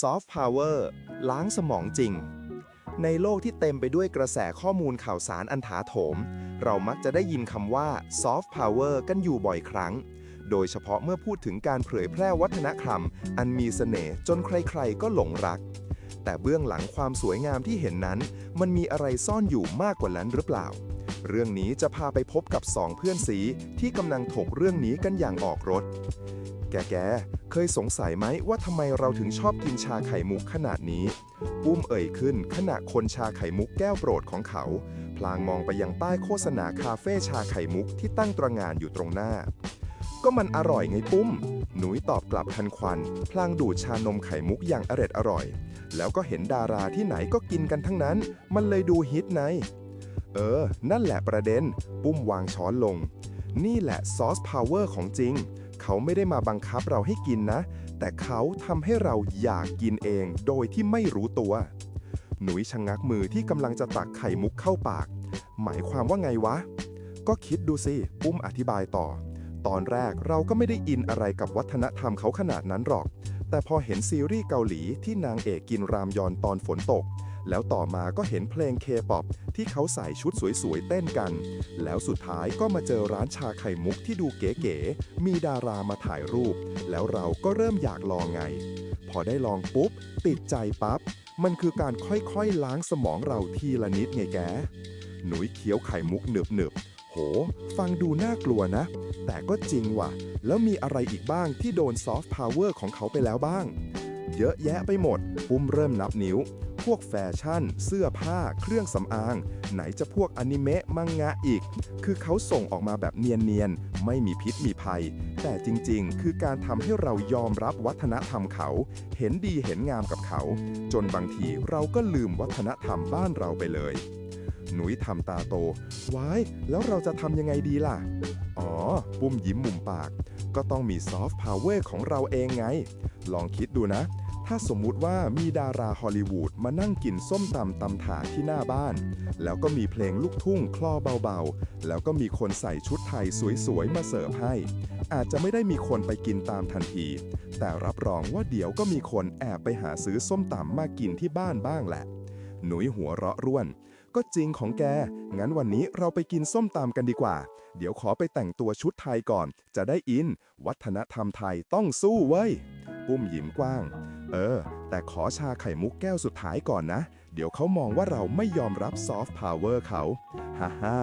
Soft Power ล้างสมองจริง ในโลกที่เต็มไปด้วยกระแสข้อมูลข่าวสารอันถาโถม เรามักจะได้ยินคำว่า Soft Power กันอยู่บ่อยครั้ง โดยเฉพาะเมื่อพูดถึงการเผยแพร่วัฒนธรรม อันมีเสน่ห์จนใครๆ ก็หลงรัก แต่เบื้องหลังความสวยงามที่เห็นนั้น มันมีอะไรซ่อนอยู่มากกว่านั้นหรือเปล่า เรื่องนี้จะพาไปพบกับสองเพื่อนสีที่กำลังถกเรื่องนี้กันอย่างออกรถ แกๆเคยสงสัยไหมว่าทำไมเราถึงชอบกินชาไข่มุกขนาดนี้ ปุ้มเอ่ยขึ้นขณะคนชาไข่มุกแก้วโปรดของเขา พลางมองไปยังป้ายโฆษณาคาเฟ่ชาไข่มุกที่ตั้งตระงานอยู่ตรงหน้า ก็มันอร่อยไงปุ้ม หนุยตอบกลับทันควัน พลางดูดชานมไข่มุกอย่างอร็ดอร่อย แล้วก็เห็นดาราที่ไหนก็กินกันทั้งนั้น มันเลยดูฮิตไงเออ นั่นแหละประเด็น ปุ้มวางช้อนลง นี่แหละซอสพาวเวอร์ของจริง เขาไม่ได้มาบังคับเราให้กินนะ แต่เขาทำให้เราอยากกินเองโดยที่ไม่รู้ตัว หนุยชะงักมือที่กำลังจะตักไข่มุกเข้าปาก หมายความว่าไงวะ ก็คิดดูสิปุ้มอธิบายต่อ ตอนแรกเราก็ไม่ได้อินอะไรกับวัฒนธรรมเขาขนาดนั้นหรอก แต่พอเห็นซีรีส์เกาหลีที่นางเอกกินรามยอนตอนฝนตก แล้วต่อมาก็เห็นเพลงเคป๊อปที่เขาใส่ชุดสวยๆ เต้นกัน แล้วสุดท้ายก็มาเจอร้านชาไข่มุกที่ดูเก๋ๆ มีดารามาถ่ายรูป แล้วเราก็เริ่มอยากลองไง พอได้ลองปุ๊บ ติดใจปั๊บ มันคือการค่อยๆ ล้างสมองเราทีละนิดไงแก หนุยเคี้ยวไข่มุกหนึบๆ โห ฟังดูน่ากลัวนะ แต่ก็จริงว่ะ แล้วมีอะไรอีกบ้างที่โดนซอฟต์พาวเวอร์ของเขาไปแล้วบ้าง เยอะแยะไปหมด ปุ้มเริ่มนับนิ้ว พวกแฟชั่น เสื้อผ้า เครื่องสำอาง ไหนจะพวกอนิเมะ มังงะอีก คือเขาส่งออกมาแบบเนียนๆ ไม่มีพิษมีภัย แต่จริงๆ คือการทำให้เรายอมรับวัฒนธรรมเขา เห็นดีเห็นงามกับเขา จนบางทีเราก็ลืมวัฒนธรรมบ้านเราไปเลย หนุยทำตาโต ว้าย แล้วเราจะทำยังไงดีล่ะ อ๋อ ปุ้มยิ้มมุมปาก ก็ต้องมีซอฟต์พาวเวอร์ของเราเองไง ลองคิดดูนะ ถ้าสมมุติว่ามีดาราฮอลลีวูดมานั่งกินส้มตำตำถาที่หน้าบ้าน แล้วก็มีเพลงลูกทุ่งคลอเบาๆ แล้วก็มีคนใส่ชุดไทยสวยๆ มาเสิร์ฟให้ อาจจะไม่ได้มีคนไปกินตามทันที แต่รับรองว่าเดี๋ยวก็มีคนแอบไปหาซื้อส้มตำมากินที่บ้านบ้างแหละ หนุยหัวเราะร่วน ก็จริงของแก งั้นวันนี้เราไปกินส้มตำกันดีกว่า เดี๋ยวขอไปแต่งตัวชุดไทยก่อน จะได้อิน วัฒนธรรมไทยต้องสู้เว้ย ปุ้มยิ้มกว้าง เออ แต่ขอชาไข่มุกแก้วสุดท้ายก่อนนะ เดี๋ยวเขามองว่าเราไม่ยอมรับซอฟต์พาวเวอร์เขา ฮ่าฮ่า